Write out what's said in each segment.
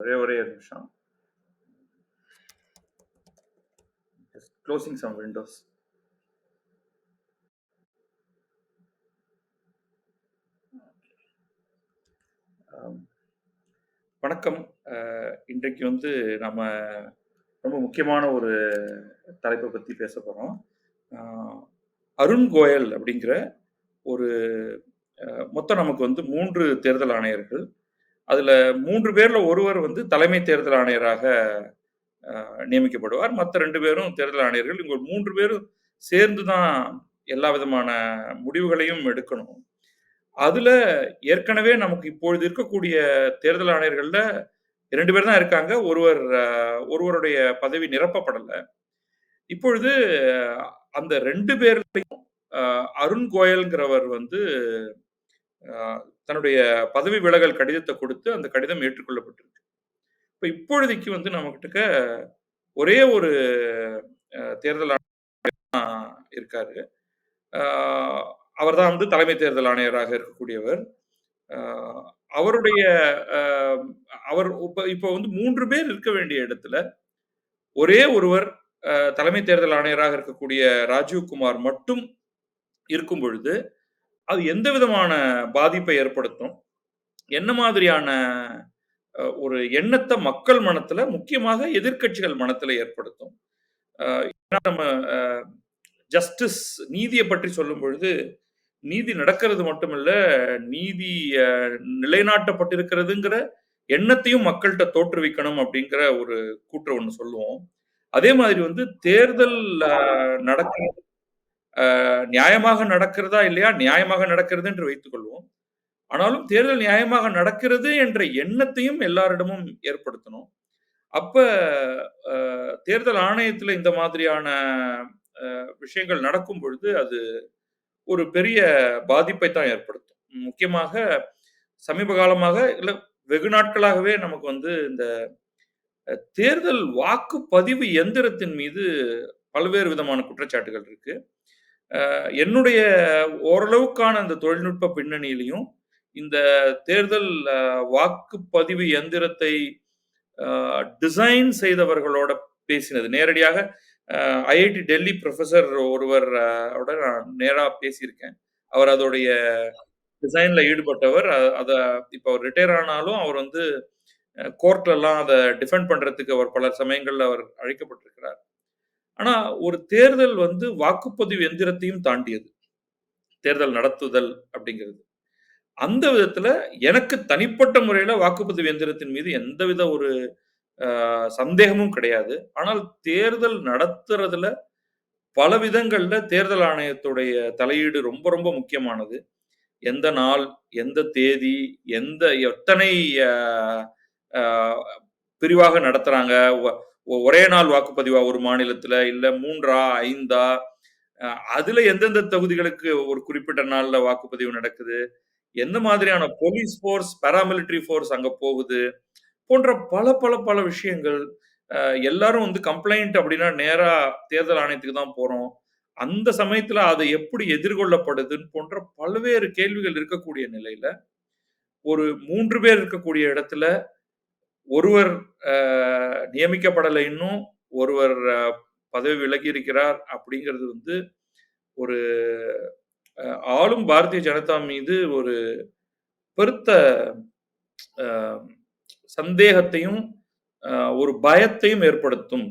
ஒரே ஒரே நிமிஷம். க்ளோசிங் சம் விண்டோஸ் வணக்கம். Uh, இன்றைக்கு வந்து நம்ம ரொம்ப முக்கியமான ஒரு தலைப்பை பற்றி பேச போகிறோம் uh, அருண் கோயல் அப்படிங்கிற ஒரு uh, மொத்தம் நமக்கு வந்து மூன்று தேர்தல் ஆணையர்கள் அதில் மூன்று பேரில் ஒருவர் வந்து தலைமை தேர்தல் ஆணையராக நியமிக்கப்படுவார். மற்ற ரெண்டு பேரும் தேர்தல் ஆணையர்கள். இவங்க மூன்று பேரும் சேர்ந்து தான் எல்லா விதமான முடிவுகளையும் எடுக்கணும். அதில் ஏற்கனவே நமக்கு இப்பொழுது இருக்கக்கூடிய தேர்தல் ஆணையர்களில் ரெண்டு பேர் தான் இருக்காங்க. ஒருவர் ஒருவருடைய பதவி நிரப்பப்படலை. இப்பொழுது அந்த ரெண்டு பேர்லையும் அருண் கோயல்ங்கிறவர் வந்து தன்னுடைய பதவி விலகல் கடிதத்தை கொடுத்து அந்த கடிதம் ஏற்றுக்கொள்ளப்பட்டிருக்கு. இப்போ இப்பொழுதைக்கு வந்து நம்மகிட்ட ஒரே ஒரு தேர்தல் இருக்காரு. அவர் தான் வந்து தலைமை தேர்தல் ஆணையராக இருக்கக்கூடியவர். அவருடைய அவர் இப்போ இப்போ வந்து மூன்று பேர் இருக்க வேண்டிய இடத்துல ஒரே ஒருவர் தலைமை தேர்தல் ஆணையராக இருக்கக்கூடிய ராஜீவ் குமார் மட்டும் இருக்கும் பொழுது அது எந்த விதமான பாதிப்பை ஏற்படுத்தும்? என்ன மாதிரியான ஒரு எண்ணத்தை மக்கள் மனத்துல முக்கியமாக எதிர்க்கட்சிகள் மனத்துல ஏற்படுத்தும்? நம்ம ஜஸ்டிஸ் நீதியை பற்றி சொல்லும் பொழுது நீதி நடக்கிறது மட்டுமல்ல நீதி நிலைநாட்டப்பட்டிருக்கிறதுங்கிற எண்ணத்தையும் மக்கள்கிட்ட தோற்றுவிக்கணும் அப்படிங்கிற ஒரு கூற்று ஒன்று சொல்லுவோம். அதே மாதிரி வந்து தேர்தல் நடக்கிறது நியாயமாக நடக்கிறதா இல்லையா? நியாயமாக நடக்கிறது என்று வைத்துக் கொள்வோம். ஆனாலும் தேர்தல் நியாயமாக நடக்கிறது என்ற எண்ணத்தையும் எல்லாரிடமும் ஏற்படுத்தணும். அப்ப தேர்தல் ஆணையத்துல இந்த மாதிரியான விஷயங்கள் நடக்கும் பொழுது அது ஒரு பெரிய பாதிப்பை தான் ஏற்படுத்தும். முக்கியமாக சமீப காலமாக இல்ல வெகு நாட்களாகவே நமக்கு வந்து இந்த தேர்தல் வாக்குப்பதிவு எந்திரத்தின் மீது பல்வேறு விதமான குற்றச்சாட்டுகள் இருக்கு. என்னுடைய ஓரளவுக்கான அந்த தொழில்நுட்ப பின்னணியிலையும் இந்த தேர்தல் வாக்குப்பதிவு எந்திரத்தை டிசைன் செய்தவர்களோட பேசினது. நேரடியாக ஐஐடி டெல்லி ப்ரொஃபசர் ஒருவர் நான் நேராக பேசியிருக்கேன். அவர் அதோடைய டிசைன்ல ஈடுபட்டவர். அதை இப்போ அவர் ரிட்டையர் ஆனாலும் அவர் வந்து கோர்ட்லலாம் அதை டிஃபெண்ட் பண்றதுக்கு அவர் பல சமயங்கள்ல அவர் அழைக்கப்பட்டிருக்கிறார். ஆனா ஒரு தேர்தல் வந்து வாக்குப்பதிவு எந்திரத்தையும் தாண்டியது. தேர்தல் நடத்துதல் அப்படிங்கிறது. அந்த விதத்துல எனக்கு தனிப்பட்ட முறையில வாக்குப்பதிவு எந்திரத்தின் மீது எந்தவித ஒரு சந்தேகமும் கிடையாது. ஆனால் தேர்தல் நடத்துறதுல பல விதங்கள்ல தேர்தல் ஆணையத்துடைய தலையீடு ரொம்ப ரொம்ப முக்கியமானது. எந்த நாள் எந்த தேதி எந்த எத்தனை பிரிவாக நடத்துறாங்க ஒரே நாள் வாக்குப்பதிவா ஒரு மாநிலத்துல இல்ல மூன்றா ஐந்தா? அதுல எந்தெந்த தொகுதிகளுக்கு ஒரு குறிப்பிட்ட நாள்ல வாக்குப்பதிவு நடக்குது? எந்த மாதிரியான போலீஸ் ஃபோர்ஸ் பாராமிலிட்டரி ஃபோர்ஸ் அங்க போகுது? போன்ற பல பல பல விஷயங்கள் எல்லாரும் வந்து கம்ப்ளைண்ட் அப்படின்னா நேரா தேர்தல் ஆணையத்துக்கு தான் போறோம். அந்த சமயத்துல அது எப்படி எதிர்கொள்ளப்படுதுன்னு போன்ற பல்வேறு கேள்விகள் இருக்கக்கூடிய நிலையில ஒரு மூன்று பேர் இருக்கக்கூடிய இடத்துல ஒருவர் நியமிக்கப்படலை இன்னும் ஒருவர் பதவி விலகி இருக்கிறார் அப்படிங்கிறது வந்து ஒரு ஆளும் பாரதிய ஜனதா மீது ஒரு பெருத்த சந்தேகத்தையும் ஒரு பயத்தையும் ஏற்படுத்தும்.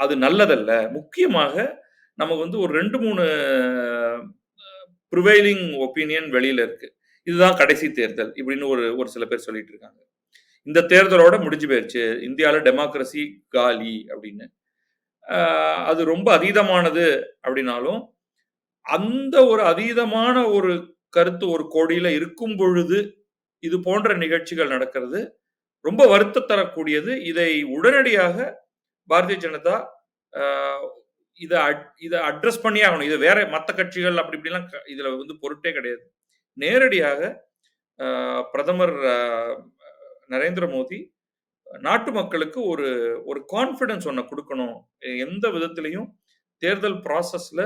அது நல்லதல்ல. முக்கியமாக நமக்கு வந்து ஒரு ரெண்டு மூணு ப்ரிவைலிங் ஒப்பீனியன் வெளியில இருக்கு. இதுதான் கடைசி தேர்தல் இப்படின்னு ஒரு ஒரு சில பேர் சொல்லிட்டு இருக்காங்க. இந்த தேர்தலோட முடிஞ்சு போயிடுச்சு இந்தியாவில் டெமோக்ரஸி காலி அப்படின்னு. அது ரொம்ப அதீதமானது அப்படின்னாலும் அந்த ஒரு அதீதமான ஒரு கருத்து ஒரு கோடியில இருக்கும் பொழுது இது போன்ற நிகழ்ச்சிகள் நடக்கிறது ரொம்ப வருத்த தரக்கூடியது. இதை உடனடியாக பாரதிய ஜனதா இதை அட்- இதை அட்ரஸ் பண்ணி ஆகணும். இது வேற மற்ற கட்சிகள் அப்படி இப்படிலாம் க- இதுல வந்து பொருட்டே கிடையாது. நேரடியாக பிரதமர் நரேந்திர மோடி நாட்டு மக்களுக்கு ஒரு ஒரு கான்ஃபிடன்ஸ் ஒன்றை கொடுக்கணும் எந்த விதத்திலையும் தேர்தல் ப்ராசஸ்ல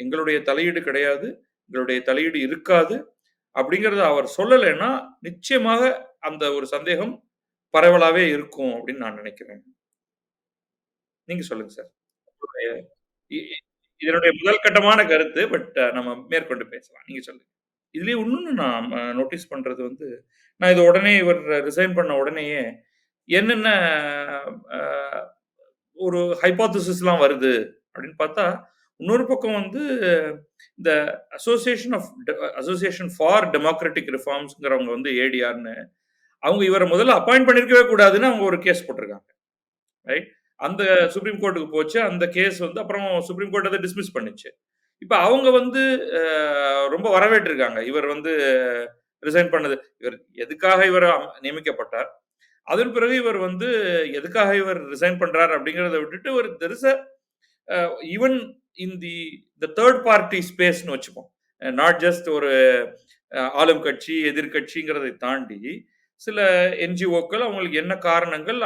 எங்களுடைய தலையீடு கிடையாது எங்களுடைய தலையீடு இருக்காது அப்படிங்கறத அவர் சொல்லலைன்னா நிச்சயமாக அந்த ஒரு சந்தேகம் பரவலாவே இருக்கும் அப்படின்னு நான் நினைக்கிறேன். நீங்க சொல்லுங்க சார். இதனுடைய முதல் கட்டமான கருத்து. பட் நம்ம மேற்கொண்டு பேசலாம். நீங்க சொல்லுங்க. இதுலேயே இன்னொன்று நான் நோட்டீஸ் பண்ணுறது வந்து, நான் இது உடனே இவர் ரிசைன் பண்ண உடனேயே என்னென்ன ஒரு ஹைப்போதசிஸ்லாம் வருது அப்படின்னு பார்த்தா, இன்னொரு பக்கம் வந்து இந்த association of the association for democratic ரிஃபார்ம்ஸ்ங்கிறவங்க வந்து ஏடிஆர்னு அவங்க இவரை முதல்ல அப்பாயிண்ட் பண்ணியிருக்கவே கூடாதுன்னு அவங்க ஒரு கேஸ் போட்டிருக்காங்க. ரைட்? அந்த சுப்ரீம் கோர்ட்டுக்கு போச்சு. அந்த கேஸ் வந்து அப்புறம் சுப்ரீம் கோர்ட் அதை டிஸ்மிஸ் பண்ணிச்சு இப்போ அவங்க வந்து ரொம்ப வரவேற்றிருக்காங்க. இவர் வந்து ரிசைன் பண்ணது. இவர் எதுக்காக இவர் நியமிக்கப்பட்டார்? அதன் பிறகு இவர் வந்து எதுக்காக இவர் ரிசைன் பண்றார் அப்படிங்கிறத விட்டுட்டு ஒரு தெரிச even in the the third party ஸ்பேஸ்னு வச்சுப்போம். நாட் ஜஸ்ட் ஒரு ஆளும் கட்சி, எதிர்கட்சிங்கிறதை தாண்டி, சில என்ஜிஓக்கள் அவங்களுக்கு என்ன காரணங்கள்,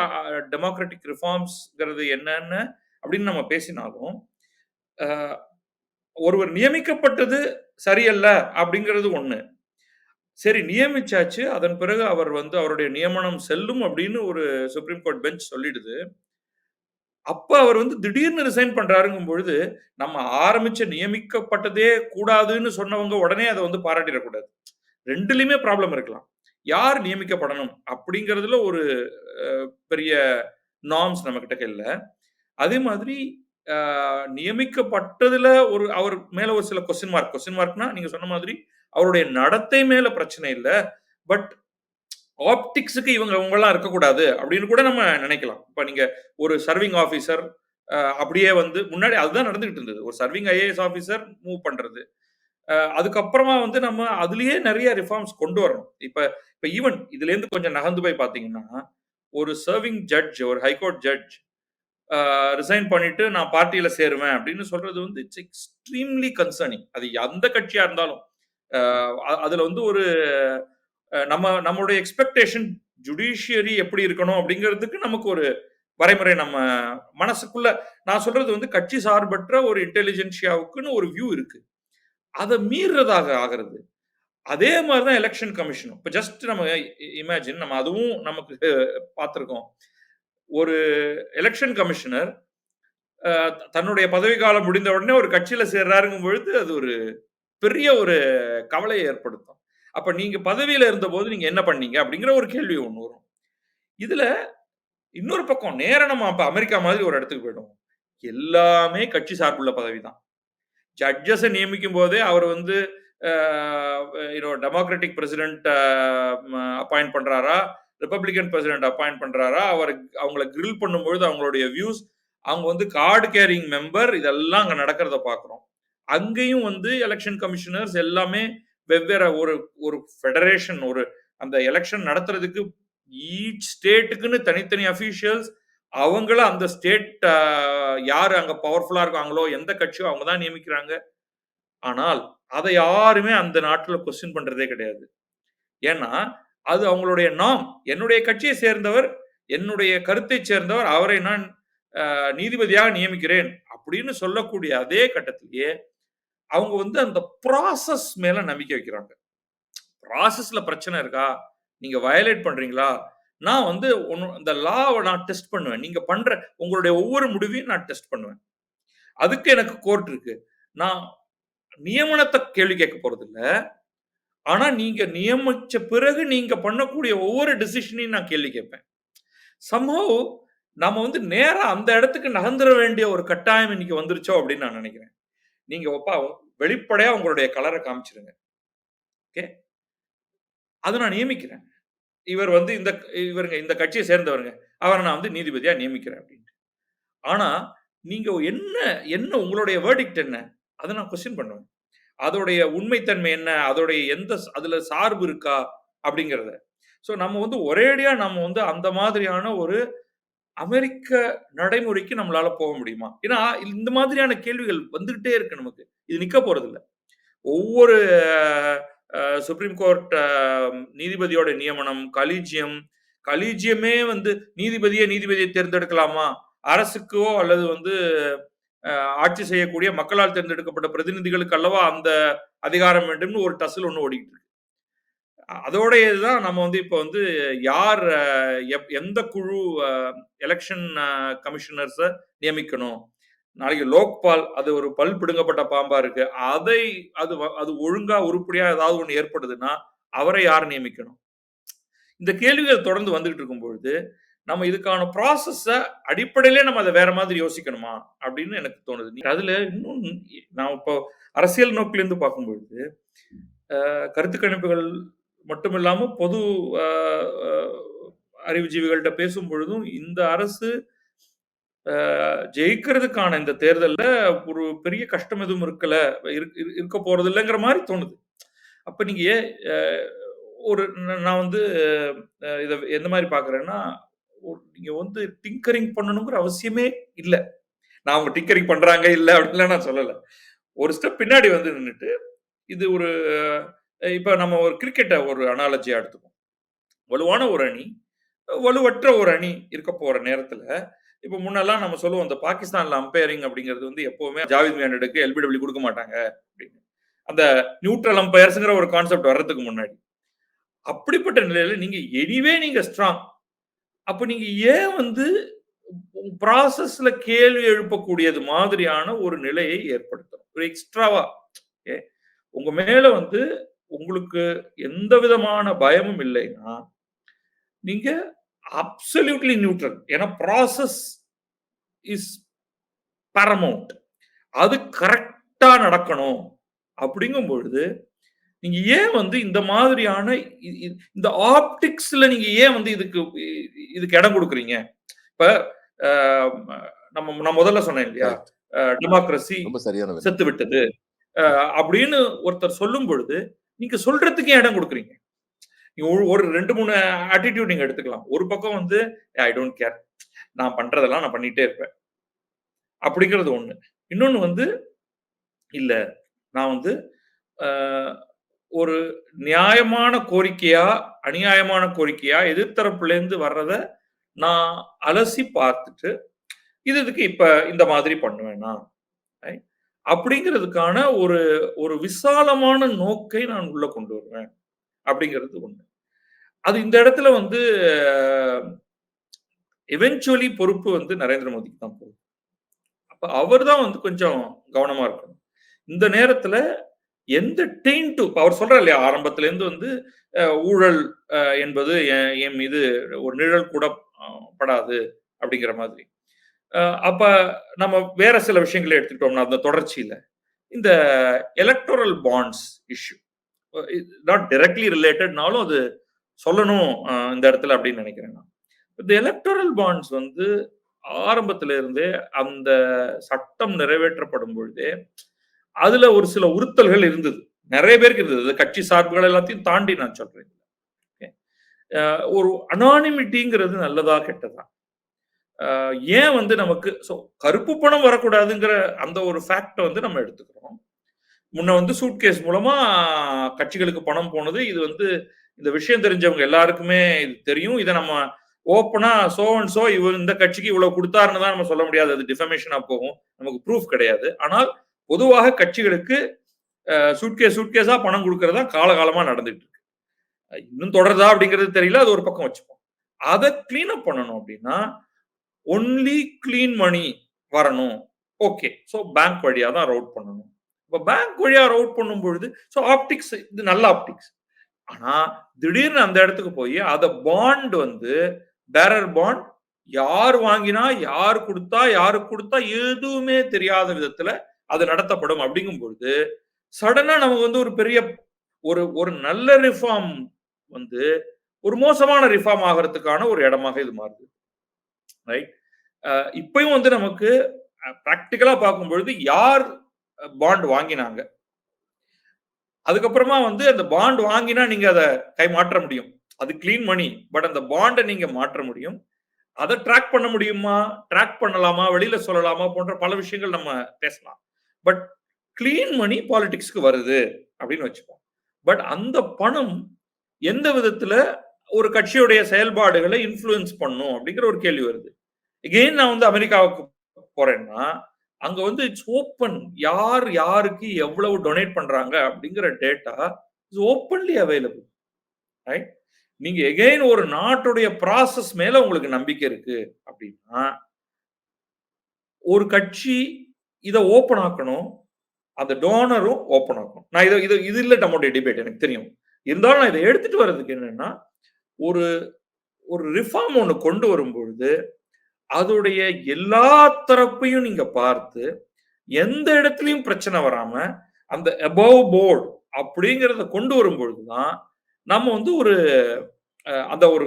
டெமோக்ராட்டிக் ரிஃபார்ம்ஸ்ங்கிறது என்னென்ன அப்படின்னு நம்ம பேசினாலும், ஒருவர் நியமிக்கப்பட்டது சரியல்ல அப்படிங்கிறது ஒண்ணு. சரி நியமிச்சாச்சு. அதன் பிறகு அவர் வந்து அவருடைய நியமனம் செல்லும் அப்படின்னு ஒரு சுப்ரீம் கோர்ட் பெஞ்ச் சொல்லிடுது. அப்ப அவர் வந்து திடீர்னு ரிசைன் பண்றாருங்கும் பொழுது, நம்ம ஆரம்பிச்ச நியமிக்கப்பட்டதே கூடாதுன்னு சொன்னவங்க உடனே அதை வந்து பாராட்டிடக்கூடாது கூடாது. 2லயுமே ப்ராப்ளம் இருக்கலாம். யார் நியமிக்கப்படணும் அப்படிங்கிறதுல ஒரு பெரிய நார்ம்ஸ் நம்மகிட்ட இல்லை அதே மாதிரி நியமிக்கப்பட்டதுல ஒரு அவர் மேல ஒரு சில கொஸ்டின் மார்க். கொஸ்டின் மார்க்னா நீங்க சொன்ன மாதிரி அவருடைய நடத்தை மேல பிரச்சனை இல்லை பட் ஆப்டிக்ஸுக்கு இவங்க இவங்கெல்லாம் இருக்கக்கூடாது அப்படின்னு கூட நம்ம நினைக்கலாம். இப்போ நீங்க ஒரு சர்விங் ஆஃபீஸர் அப்படியே வந்து முன்னாடி அதுதான் நடந்துகிட்டு இருந்தது. ஒரு சர்விங் ஐஏஎஸ் ஆஃபீஸர் மூவ் பண்றது. அதுக்கப்புறமா வந்து நம்ம அதுலயே நிறைய ரிஃபார்ம்ஸ் கொண்டு வரணும். இப்ப இப்ப ஈவன் இதுலேருந்து கொஞ்சம் நகர்ந்து போய் பார்த்தீங்கன்னா, ஒரு சர்விங் ஜட்ஜ், ஒரு ஹைகோர்ட் ஜட்ஜ் ரிசைன் பண்ணிட்டு நான் பார்ட்டியில சேருவேன் அப்படின்னு சொல்றது வந்து இட்ஸ் எக்ஸ்ட்ரீம்லி கன்சர்னிங். அது எந்த கட்சியா இருந்தாலும். அதுல வந்து ஒரு நம்ம நம்மளுடைய எக்ஸ்பெக்டேஷன் ஜுடிஷியரி எப்படி இருக்கணும் அப்படிங்கிறதுக்கு நமக்கு ஒரு வரைமுறை நம்ம மனசுக்குள்ள நான் சொல்றது வந்து கட்சி சார்பற்ற ஒரு இன்டெலிஜென்சியாவுக்குன்னு ஒரு வியூ இருக்கு. அதை மீறுறதாக ஆகிறது. அதே மாதிரி தான் எலெக்ஷன் கமிஷனும். இப்ப ஜஸ்ட் நம்ம இமேஜின் நம்ம அதுவும் நமக்கு பார்த்துருக்கோம் ஒரு எலெக்ஷன் கமிஷனர் தன்னுடைய பதவி காலம் முடிந்த உடனே ஒரு கட்சியில சேர்றாருங்கும் பொழுது, அது ஒரு பெரிய ஒரு கவலையை ஏற்படுத்தும். அப்ப நீங்க பதவியில இருந்தபோது நீங்க என்ன பண்ணீங்க? அப்படிங்கிற ஒரு கேள்வி ஒன்று வரும். இதுல இன்னொரு பக்கம் நேரம் நம்ம அப்ப அமெரிக்கா மாதிரி ஒரு இடத்துக்கு போயிடுவோம். எல்லாமே கட்சி சார்புள்ள பதவி தான். ஜட்ஜஸை நியமிக்கும் போதே அவர் வந்து டெமோக்ராட்டிக் பிரசிடென்ட் அப்பாயிண்ட் பண்றாரா? ரிப்பப்ளிகன் பிரசிடென்ட் அப்பாயிண்ட் பண்றாரா? அவர் அவங்கள கிரில் பண்ணும்பொழுது அவங்களுடைய வியூஸ் அவங்க வந்து கார்டு கேரிங் மெம்பர் இதெல்லாம் அங்கே நடக்கிறத பார்க்குறோம் அங்கேயும் வந்து எலெக்ஷன் கமிஷனர்ஸ் எல்லாமே வெவ்வேறு ஒரு ஒரு ஃபெடரேஷன் ஒரு அந்த எலெக்ஷன் நடத்துறதுக்கு ஈச் ஸ்டேட்டுக்குன்னு தனித்தனி அஃபீஷியல்ஸ் அவங்கள அந்த ஸ்டேட் யார் அங்கே பவர்ஃபுல்லாக இருக்காங்களோ, எந்த கட்சியோ அவங்க தான் நியமிக்கிறாங்க. ஆனால் அதை யாருமே அந்த நாட்டில் கொஸ்டின் பண்ணுறதே கிடையாது. ஏன்னா, அது அவங்களுடைய நாம் என்னுடைய கட்சியை சேர்ந்தவர், என்னுடைய கருத்தை சேர்ந்தவர், அவரை நான் நீதிபதியாக நியமிக்கிறேன் அப்படின்னு சொல்லக்கூடிய அதே கட்டத்திலேயே, அவங்க வந்து அந்த ப்ராசஸ் மேல நம்பிக்கை வைக்கிறாங்க. ப்ராசஸ்ல பிரச்சனை இருக்கா? நீங்க வயலேட் பண்றீங்களா? நான் வந்து ஒண்ணு இந்த லாவை நான் டெஸ்ட் பண்ணுவேன். நீங்க பண்ற உங்களுடைய ஒவ்வொரு முடிவையும் நான் டெஸ்ட் பண்ணுவேன். அதுக்கு எனக்கு கோர்ட் இருக்கு. நான் நியமனத்தை கேள்வி கேட்க போறதில்ல. ஆனா நீங்க நியமிச்ச பிறகு நீங்க பண்ணக்கூடிய ஒவ்வொரு டிசிஷனையும் நான் கேள்வி கேட்பேன். சம்ஹவ் நம்ம வந்து நேராக அந்த இடத்துக்கு நகர்ந்துட வேண்டிய ஒரு கட்டாயம் இன்னைக்கு வந்துருச்சோ அப்படின்னு நான் நினைக்கிறேன். நீங்க அப்பா வெளிப்படையா உங்களுடைய கலரை காமிச்சிருங்க. ஓகே. அதை நான் நியமிக்கிறேன். இவர் வந்து இந்த இவருங்க இந்த கட்சியை சேர்ந்தவருங்க. அவரை நான் வந்து நீதிபதியா நியமிக்கிறேன் அப்படின்ட்டு. ஆனா, நீங்க என்ன என்ன உங்களுடைய வேர்டிக்ட் என்ன? அதை நான் கொஸ்டின் பண்ணுவேன். அதோடைய உண்மைத்தன்மை என்ன? அதோடைய எந்த அதுல சார்பு இருக்கா? அப்படிங்கிறத. ஸோ நம்ம வந்து ஒரேடியா நம்ம வந்து அந்த மாதிரியான ஒரு அமெரிக்க நடைமுறைக்கு நம்மளால போக முடியுமா? ஏன்னா, இந்த மாதிரியான கேள்விகள் வந்துகிட்டே இருக்கு நமக்கு. இது நிக்க போறதில்ல. ஒவ்வொரு சுப்ரீம் கோர்ட் நீதிபதியோட நியமனம், கலீஜியம், கலீஜியமே வந்து நீதிபதியே நீதிபதியை தேர்ந்தெடுக்கலாமா? அரசுக்கோ அல்லது வந்து ஆட்சி செய்யக்கூடிய மக்களால் தேர்ந்தெடுக்கப்பட்ட பிரதிநிதிகளுக்கு அல்லவா அந்த அதிகாரம் வேண்டும்னு ஒரு டசில் ஒன்று ஓடிக்கிட்டு இருக்கு. அதோடைய இதுதான் நம்ம வந்து இப்போ வந்து யார் எப்- எந்த குழு எலெக்ஷன் கமிஷனர்ஸை நியமிக்கணும்? நாளைக்கு லோக்பால் அது ஒரு பல் பிடுங்கப்பட்ட பாம்பா இருக்கு. அதை அது வ- அது ஒழுங்கா உருப்படியா ஏதாவது ஒன்று ஏற்படுதுன்னா அவரை யார் நியமிக்கணும்? இந்த கேள்விகள் தொடர்ந்து வந்துகிட்டு இருக்கும் பொழுது நம்ம இதுக்கான ப்ராசஸ அடிப்படையிலே நம்ம அதை வேற மாதிரி யோசிக்கணுமா? அப்படின்னு எனக்கு தோணுது. அதுல இன்னும் நான் இப்போ அரசியல் நோக்கிலிருந்து பார்க்கும்பொழுது கருத்து கணிப்புகள் மட்டும் இல்லாமல் பொது அறிவுஜீவிகள்கிட்ட பேசும் பொழுதும் இந்த அரசு ஜெயிக்கிறதுக்கான இந்த தேர்தலில் ஒரு பெரிய கஷ்டம் எதுவும் இருக்கல இருக்க இருக்க போறது இல்லைங்கிற மாதிரி தோணுது. அப்ப நீங்க ஒரு நான் வந்து இதை எந்த மாதிரி பாக்குறேன்னா ஒரு- நீங்க வந்து டிங்கரிங் பண்ணணுங்கிற அவசியமே இல்லை. நான் அவங்க டிங்கரிங் பண்றாங்க இல்லை அப்படின்லாம் நான் சொல்லலை. ஒரு ஸ்டெப் பின்னாடி வந்து நின்றுட்டு இது ஒரு இப்போ நம்ம ஒரு கிரிக்கெட்டை ஒரு அனாலஜியாக எடுத்துப்போம். வலுவான ஒரு அணி வலுவற்ற ஒரு அணி இருக்க போற நேரத்தில் இப்போ முன்னெல்லாம் நம்ம சொல்லுவோம் அந்த பாகிஸ்தான்ல அம்பையரிங் அப்படிங்கிறது வந்து எப்பவுமே ஜாவித் மேனடுக்கு எல்பிடபிள்யூ கொடுக்க மாட்டாங்க அப்படின்னு. அந்த நியூட்ரல் அம்பையர்ஸ்ங்கிற ஒரு கான்செப்ட் வர்றதுக்கு முன்னாடி. அப்படிப்பட்ட நிலையில நீங்க எனிவே நீங்க ஸ்ட்ராங் அப்ப நீங்க ஏன் வந்து ப்ராசஸ்ல கேள்வி எழுப்பக்கூடியது மாதிரியான ஒரு நிலையை ஏற்படுத்தணும். ஒரு எக்ஸ்ட்ராவா உங்க மேல வந்து உங்களுக்கு எந்த விதமான பயமும் இல்லைன்னா நீங்க அப்சல்யூட்லி நியூட்ரல் ஏன்னா ப்ராசஸ் இஸ் paramount. அது கரெக்டா நடக்கணும். அப்படிங்கும் பொழுது நீங்க ஏன் வந்து இந்த மாதிரியான இந்த ஆப்டிக்ஸ்ல நீங்க ஏன் வந்து இதுக்கு இதுக்கு இடம் கொடுக்குறீங்க? இப்ப நம்ம நான் முதல்ல சொன்னேன் இல்லையா. டெமோக்ரஸி. செத்து விட்டது. அப்படின்னு ஒருத்தர் சொல்லும் பொழுது நீங்க சொல்றதுக்கே இடம் கொடுக்குறீங்க. நீங்க ஒரு- ரெண்டு மூணு ஆட்டிடியூட் நீங்க எடுத்துக்கலாம். ஒரு பக்கம் வந்து ஐ டோன்ட் கேர் நான் பண்றதெல்லாம் நான் பண்ணிட்டே இருப்பேன். அப்படிங்கிறது ஒண்ணு. இன்னொன்னு வந்து இல்ல நான் வந்து ஒரு நியாயமான கோரிக்கையா அநியாயமான கோரிக்கையா எதிர்த்தரப்புலேருந்து வர்றத நான் அலசி பார்த்துட்டு இது இதுக்கு இப்ப இந்த மாதிரி பண்ணுவேனா அப்படிங்கிறதுக்கான ஒரு ஒரு விசாலமான நோக்கை நான் உள்ள கொண்டு வருவேன். அப்படிங்கிறது ஒண்ணு. அது இந்த இடத்துல வந்து எவென்ச்சுவலி பொறுப்பு வந்து நரேந்திர மோடிக்கு தான் போகும் அப்ப அவர் தான் வந்து கொஞ்சம் கவனமா இருக்கணும். இந்த நேரத்துல எந்த டெயின் டு அவர் சொல்ற இல்லையா ஆரம்பத்துல இருந்து வந்து ஊழல் என்பது என் என் மீது ஒரு நிழல் கூட படாது அப்படிங்கிற மாதிரி. அப்ப நம்ம வேற சில விஷயங்களை எடுத்துக்கிட்டோம்னா அந்த தொடர்ச்சியில இந்த electoral bonds issue not directly ரிலேட்டட்னாலும் அது சொல்லணும் இந்த இடத்துல அப்படின்னு நினைக்கிறேன் நான். இந்த எலக்டோரல் பாண்ட்ஸ் வந்து ஆரம்பத்துல இருந்தே அந்த சட்டம் நிறைவேற்றப்படும் பொழுதே அதுல ஒரு சில உறுத்தல்கள் இருந்தது. நிறைய பேருக்கு இருந்தது. கட்சி சார்புகள் எல்லாத்தையும் தாண்டி நான் சொல்றேன். ஒரு அனானிமிட்டிங்கிறது நல்லதா கெட்டதா? ஏன் வந்து நமக்கு ஸோ கருப்பு பணம் வரக்கூடாதுங்கிற அந்த ஒரு ஃபேக்டை வந்து நம்ம எடுத்துக்கிறோம். முன்ன வந்து சூட்கேஸ் மூலமா கட்சிகளுக்கு பணம் போனது. இது வந்து இந்த விஷயம் தெரிஞ்சவங்க எல்லாருக்குமே இது தெரியும். இதை நம்ம ஓப்பனா சோ அண்ட் சோ இவர் இந்த கட்சிக்கு இவ்வளவு கொடுத்தாருன்னு தான் நம்ம சொல்ல முடியாது. அது டிஃபமேஷனா போகும். நமக்கு ப்ரூஃப் கிடையாது. ஆனால் பொதுவாக கட்சிகளுக்கு சூட்கேஸ் சூட்கேஸா பணம் கொடுக்கறதா காலகாலமா நடந்துட்டு இருக்கு. இன்னும் தொடருதா அப்படிங்கிறது தெரியல அது ஒரு பக்கம் வச்சுப்போம். அதை கிளீன் அப் பண்ணணும் அப்படின்னா ஒன்லி கிளீன் மணி வரணும். ஓகே ஸோ பேங்க் வழியா தான் ரவுட் பண்ணணும். இப்போ பேங்க் வழியா ரவுட் பண்ணும் பொழுது ஸோ ஆப்டிக்ஸ் இது நல்ல ஆப்டிக்ஸ் ஆனா திடீர்னு அந்த இடத்துக்கு போய் அதை பாண்ட் வந்து பேரர் பாண்ட் யார் வாங்கினா யார் கொடுத்தா யாருக்கு கொடுத்தா எதுவுமே தெரியாத விதத்துல அது நடத்தப்படும். அப்படிங்கும் பொழுது சடனா நமக்கு வந்து ஒரு பெரிய ஒரு ஒரு நல்ல ரிஃபார்ம் வந்து ஒரு மோசமான ரிஃபார்ம் ஆகிறதுக்கான ஒரு இடமாக இது மாறுது. ரைட் இப்பயும் வந்து நமக்கு ப்ராக்டிக்கலா பார்க்கும் பொழுது யார் பாண்ட் வாங்கினாங்க? அதுக்கப்புறமா வந்து அந்த பாண்ட் வாங்கினா நீங்க அதை கை மாற்ற முடியும். அது கிளீன் மணி பட் அந்த பாண்டை நீங்க மாற்ற முடியும். அதை ட்ராக் பண்ண முடியுமா? ட்ராக் பண்ணலாமா? வெளியில சொல்லலாமா? போன்ற பல விஷயங்கள் நம்ம பேசலாம். பட் கிளீன் மணி பாலிடிக்ஸ்க்கு வருது அப்படின்னு வச்சுப்போம். பட் அந்த பணம் எந்த விதத்துல ஒரு கட்சியுடைய செயல்பாடுகளை இன்ஃப்ளூயன்ஸ் பண்ணும் அப்படிங்கிற ஒரு கேள்வி வருது. எகெயின் நான் வந்து அமெரிக்காவுக்கு போறேன்னா அங்க வந்து இட்ஸ் ஓப்பன் யார் யாருக்கு எவ்வளவு டொனேட் பண்றாங்க அப்படிங்கிற data is openly available right? நீங்க எகைன் ஒரு நாட்டுடைய ப்ராசஸ் மேல உங்களுக்கு நம்பிக்கை இருக்கு அப்படின்னா ஒரு கட்சி இதை ஓப்பன் ஆக்கணும். அந்த டோனரும் ஓப்பன் ஆக்கணும். நான் இதை இது இது இல்லை நம்முடைய டிபேட் எனக்கு தெரியும். இருந்தாலும் நான் இதை எடுத்துட்டு வர்றதுக்கு என்னன்னா, ஒரு ஒரு ரிஃபார்ம் ஒன்று கொண்டு வரும்பொழுது, அதோடைய எல்லா தரப்பையும் நீங்க பார்த்து, எந்த இடத்துலையும் பிரச்சனை வராம, அந்த அபோவ் போர்ட் அப்படிங்கிறத கொண்டு வரும்பொழுது தான், நம்ம வந்து ஒரு அந்த ஒரு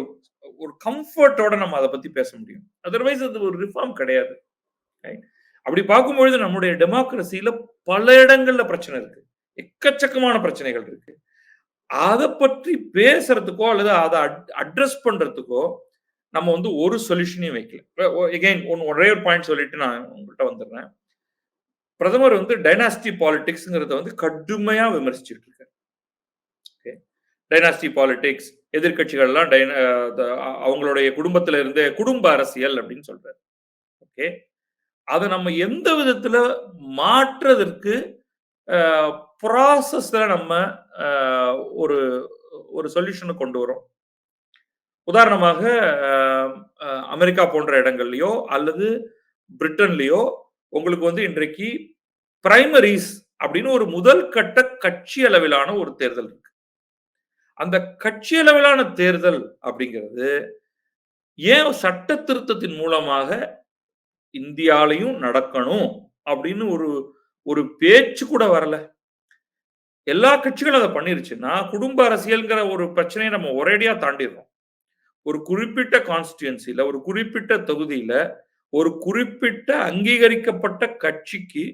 ஒரு கம்ஃபர்ட்டோட நம்ம அதை பத்தி பேச முடியும். அதர்வைஸ் அது ஒரு ரிஃபார்ம் கிடையாது. ரைட்? அப்படி பார்க்கும்பொழுது நம்முடைய டெமோக்ரஸியில பல இடங்கள்ல பிரச்சனை இருக்கு. எக்கச்சக்கமான பிரச்சனைகள் இருக்கு. அதை பற்றி பேசுறதுக்கோ, அல்லது அதை அட் அட்ரஸ் பண்றதுக்கோ, நம்ம வந்து ஒரு சொல்யூஷனையும் வைக்கல. எகைன் ஒன் ஒரே ஒரு பாயிண்ட் சொல்லிட்டு நான் உங்கள்கிட்ட வந்துடுறேன். பிரதமர் வந்து டைனாஸ்டி பாலிடிக்ஸ்ங்கிறத வந்து கடுமையா விமர்சிச்சுட்டு இருக்காரு. ஓகே. டைனாஸ்டி பாலிடிக்ஸ் எதிர்கட்சிகள்லாம் டைன அவங்களுடைய குடும்பத்தில இருந்தே குடும்ப அரசியல் அப்படின்னு சொல்றாரு. ஓகே. அதை நம்ம எந்த விதத்துல மாற்றுறதற்கு ப்ராசஸில் ப்ராசஸ்ல நம்ம ஒரு ஒரு சொல்யூஷனை கொண்டு வரோம். உதாரணமாக அமெரிக்கா போன்ற இடங்கள்லையோ அல்லது பிரிட்டன்லேயோ உங்களுக்கு வந்து இன்றைக்கு பிரைமரிஸ் அப்படின்னு ஒரு முதல் கட்ட கட்சி அளவிலான ஒரு தேர்தல் இருக்கு. அந்த கட்சி அளவிலான தேர்தல் அப்படிங்கிறது, ஏன் சட்ட திருத்தத்தின் மூலமாக இந்தியாலையும் நடக்கணும் அப்படின்னு ஒரு ஒரு பேச்சு கூட வரல. எல்லா கட்சிகளும் அதை பண்ணிருச்சுன்னா, குடும்ப அரசியல்ங்கிற ஒரு பிரச்சனையை நம்ம ஒரேடியா தாண்டிடுறோம் ஒரு குறிப்பிட்ட கான்ஸ்டிட்யூயன்சில, ஒரு குறிப்பிட்ட தொகுதியில, ஒரு குறிப்பிட்ட அங்கீகரிக்கப்பட்ட கட்சிக்கு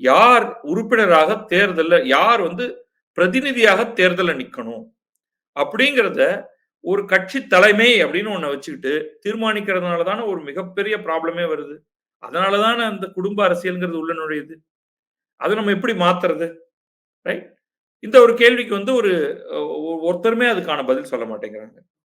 யார் உறுப்பினராக தேர்தலில் யார் வந்து பிரதிநிதியாக தேர்தலில் நிற்கணும் அப்படிங்கிறத ஒரு கட்சி தலைமை அப்படின்னு ஒன்று வச்சுக்கிட்டு தீர்மானிக்கிறதுனால தானே ஒரு மிகப்பெரிய ப்ராப்ளமே வருது. அதனாலதானே அந்த குடும்ப அரசியல்ங்கிறது உள்ள நுழையுது. அதை நம்ம எப்படி மாத்துறது? ரைட்? இந்த ஒரு கேள்விக்கு வந்து ஒரு ஒருத்தருமே அதுக்கான பதில் சொல்ல மாட்டேங்கிறாங்க.